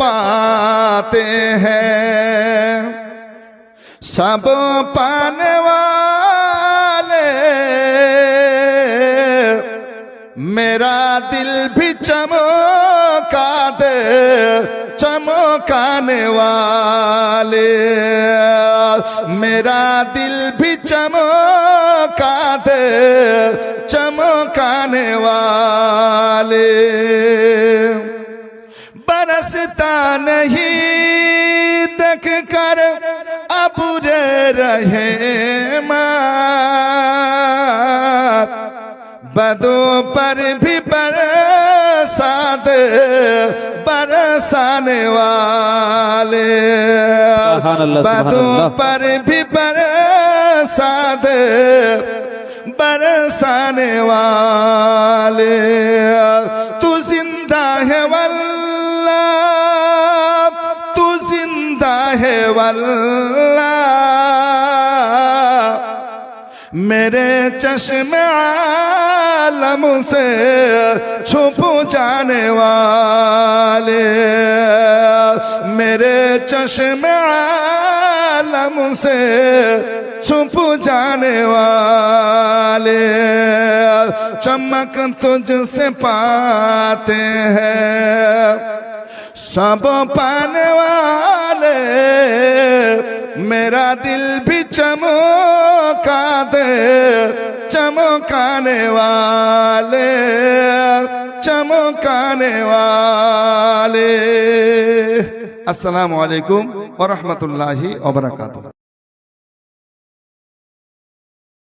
पाते हैं। सब पाने वाले, मेरा दिल भी चमका दे चमकाने वाले। मेरा दिल भी चमका दे चमकाने वाले। बरसता नहीं देख कर अबुरे रहे मात बदों पर भी बरसात बरसाने वाले। बदों। पर भी बरसात बरसाने वाले। है वल्ला मेरे चश्मे आलम से छुप जाने वाले। मेरे चश्मे आलम से छुप जाने वाले। चमक तुझसे पाते हैं। सब पाने वाले मेरा दिल भी चमका दे, चमकाने वाले चमकाने वाले। अस्सलाम वालेकुम व रहमतुल्लाहि व बरकातुहू।